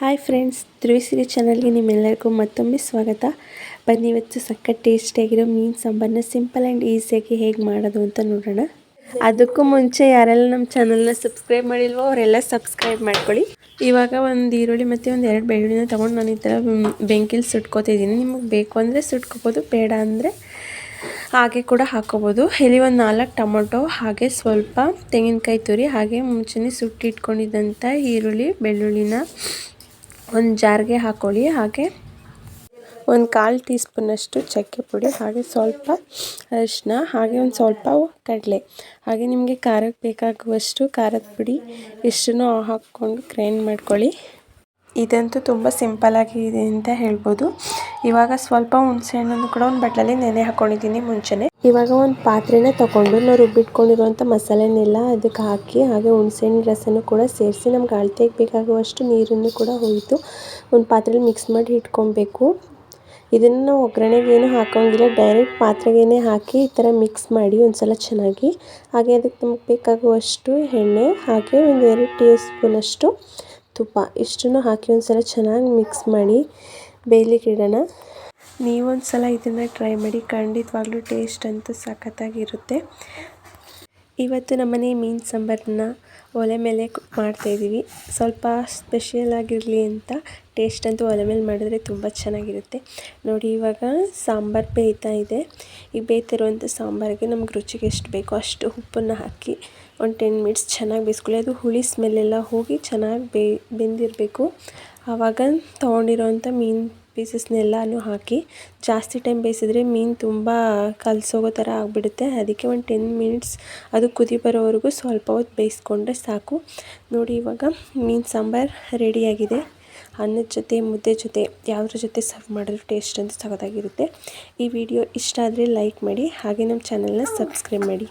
Hi friends ಧ್ರುವಿಸಿರಿ ಚಾನಲ್ಗೆ ನಿಮ್ಮೆಲ್ಲರಿಗೂ ಮತ್ತೊಮ್ಮೆ ಸ್ವಾಗತ. ಬನ್ನಿ ಇವತ್ತು ಸಖತ್ ಟೇಸ್ಟಿಯಾಗಿರೋ ಮೀನು ಸಾಂಬಾರನ್ನ ಸಿಂಪಲ್ ಆ್ಯಂಡ್ ಈಸಿಯಾಗಿ ಹೇಗೆ ಮಾಡೋದು ಅಂತ ನೋಡೋಣ. ಅದಕ್ಕೂ ಮುಂಚೆ ಯಾರೆಲ್ಲ ನಮ್ಮ ಚಾನಲ್ನ ಸಬ್ಸ್ಕ್ರೈಬ್ ಮಾಡಿಲ್ವೋ ಅವರೆಲ್ಲ ಸಬ್ಸ್ಕ್ರೈಬ್ ಮಾಡ್ಕೊಳ್ಳಿ. ಇವಾಗ ಒಂದು ಈರುಳ್ಳಿ ಮತ್ತು ಒಂದು ಎರಡು ಬೆಳ್ಳುಳ್ಳಿನ ತೊಗೊಂಡು ನಾನು ಈ ಥರ ಬೆಂಕಿಲಿ ಸುಟ್ಕೋತಿದ್ದೀನಿ ನಿಮಗೆ ಬೇಕು ಅಂದರೆ ಸುಟ್ಕೋಬೋದು, ಬೇಡ ಅಂದರೆ ಹಾಗೆ ಕೂಡ ಹಾಕೋಬೋದು. ಇಲ್ಲಿ ಒಂದು ನಾಲ್ಕು ಟೊಮೊಟೊ, ಹಾಗೆ ಸ್ವಲ್ಪ ತೆಂಗಿನಕಾಯಿ ತುರಿ, ಹಾಗೆ ಮುಂಚೆನೇ ಸುಟ್ಟಿಟ್ಕೊಂಡಿದ್ದಂಥ ಈರುಳ್ಳಿ, ಬೆಳ್ಳುಳ್ಳಿನ ಒಂದು ಜಾರಿಗೆ ಹಾಕ್ಕೊಳ್ಳಿ ಹಾಗೆ ಒಂದು ಕಾಲು ಟೀ ಸ್ಪೂನಷ್ಟು ಚಕ್ಕೆ ಪುಡಿ, ಹಾಗೆ ಸ್ವಲ್ಪ ಅರಿಶಿನ ಹಾಗೆ ಒಂದು ಸ್ವಲ್ಪ ಕಡಲೆ. ಹಾಗೆ ನಿಮಗೆ ಖಾರಕ್ಕೆ ಬೇಕಾಗುವಷ್ಟು ಖಾರದ ಪುಡಿ ಇಷ್ಟನ್ನು ಹಾಕ್ಕೊಂಡು ಗ್ರೈಂಡ್ ಮಾಡ್ಕೊಳ್ಳಿ. ಇದಂತೂ ತುಂಬ ಸಿಂಪಲ್ಲಾಗಿದೆ ಅಂತ ಹೇಳ್ಬೋದು. ಇವಾಗ ಸ್ವಲ್ಪ ಹುಣಸೆಹಣ್ಣನ್ನು ಕೂಡ ಒಂದು ಬಟ್ಲಲ್ಲಿ ನೆನೆ ಹಾಕ್ಕೊಂಡಿದ್ದೀನಿ ಮುಂಚೆನೆ. ಇವಾಗ ಒಂದು ಪಾತ್ರೆನ ತಗೊಂಡು ನಾವು ರುಬ್ಬಿಟ್ಕೊಂಡಿರುವಂಥ ಮಸಾಲೆನೆಲ್ಲ ಅದಕ್ಕೆ ಹಾಕಿ, ಹಾಗೆ ಹುಣಸೆಹಣ್ಣು, ರಸನೂ ಕೂಡ ಸೇರಿಸಿ ನಮ್ಗೆ ಅಳತೆಗೆ ಬೇಕಾಗುವಷ್ಟು ನೀರನ್ನು ಕೂಡ ಹೋಯಿತು ಒಂದು ಪಾತ್ರೆಲಿ ಮಿಕ್ಸ್ ಮಾಡಿ ಇಟ್ಕೊಬೇಕು. ಇದನ್ನು ನಾವು ಒಗ್ಗರಣೆಗೇನು ಹಾಕೋಂಗಿಲ್ಲ ಡೈರೆಕ್ಟ್ ಪಾತ್ರೆಗೇ ಹಾಕಿ ಈ ಥರ ಮಿಕ್ಸ್ ಮಾಡಿ ಒಂದು ಸಲ ಚೆನ್ನಾಗಿ, ಹಾಗೆ ಅದಕ್ಕೆ ನಮಗೆ ಬೇಕಾಗುವಷ್ಟು ಎಣ್ಣೆ, ಹಾಗೆ ಒಂದು ಎರಡು ಟೀ ಸ್ಪೂನಷ್ಟು ತುಪ್ಪ, ಇಷ್ಟನ್ನು ಹಾಕಿ ಒಂದು ಸಲ ಚೆನ್ನಾಗಿ ಮಿಕ್ಸ್ ಮಾಡಿ ಬೇಯಲಿಕ್ಕೆ ಇಡೋಣ ನೀವೊಂದು ಸಲ ಇದನ್ನು ಟ್ರೈ ಮಾಡಿ ಖಂಡಿತವಾಗ್ಲೂ ಟೇಸ್ಟ್ ಅಂತೂ ಸಖತ್ತಾಗಿರುತ್ತೆ. ಇವತ್ತು ನಮ್ಮನೆ ಮೀನು ಸಾಂಬಾರನ್ನ ಒಲೆ ಮೇಲೆ ಕುಕ್ ಮಾಡ್ತಾಯಿದ್ದೀವಿ ಸ್ವಲ್ಪ ಸ್ಪೆಷಲ್ ಆಗಿರಲಿ ಅಂತ ಟೇಸ್ಟ್ ಅಂತೂ ಒಲೆ ಮೇಲೆ ಮಾಡಿದ್ರೆ ತುಂಬ ಚೆನ್ನಾಗಿರುತ್ತೆ. ನೋಡಿ, ಇವಾಗ ಸಾಂಬಾರು ಬೇಯ್ತಾ ಇದೆ. ಈ ಬೇಯ್ತಿರುವಂಥ ಸಾಂಬಾರಿಗೆ ನಮ್ಗೆ ರುಚಿಗೆ ಎಷ್ಟು ಬೇಕೋ ಅಷ್ಟು ಉಪ್ಪನ್ನು ಹಾಕಿ ಒಂದು ಟೆನ್ ಮಿನಿಟ್ಸ್ ಚೆನ್ನಾಗಿ ಬೇಯಿಸ್ಕೊಳ್ಳಿ. ಅದು ಹುಳಿ ಸ್ಮೆಲ್ಲೆಲ್ಲ ಹೋಗಿ ಚೆನ್ನಾಗಿ ಬೇ ಬೆಂದಿರಬೇಕು. ಆವಾಗ ತೊಗೊಂಡಿರೋವಂಥ ಮೀನು ಪೀಸಸ್ನೆಲ್ಲನೂ ಹಾಕಿ ಜಾಸ್ತಿ ಟೈಮ್ ಬೇಯಿಸಿದ್ರೆ ಮೀನು ತುಂಬ ಕಲಸೋಗೋ ಥರ ಆಗಿಬಿಡುತ್ತೆ. ಅದಕ್ಕೆ ಒಂದು ಟೆನ್ ಮಿನಿಟ್ಸ್ ಅದು ಕುದಿ ಬರೋವರೆಗೂ ಸ್ವಲ್ಪ ಹೊತ್ತು ಬೇಯಿಸ್ಕೊಂಡ್ರೆ ಸಾಕು. ನೋಡಿ ಇವಾಗ ಮೀನು ಸಾಂಬಾರು ರೆಡಿಯಾಗಿದೆ ಅನ್ನದ ಜೊತೆ, ಮುದ್ದೆ ಜೊತೆ, ಯಾವುದ್ರ ಜೊತೆ ಸರ್ವ್ ಮಾಡಿದ್ರು ಟೇಸ್ಟ್ ಅಂತ ಸಖತ್ತಾಗಿರುತ್ತೆ. ಈ ವಿಡಿಯೋ ಇಷ್ಟ ಆದರೆ ಲೈಕ್ ಮಾಡಿ, ಹಾಗೆ ನಮ್ಮ ಚಾನಲ್ನ ಸಬ್ಸ್ಕ್ರೈಬ್ ಮಾಡಿ.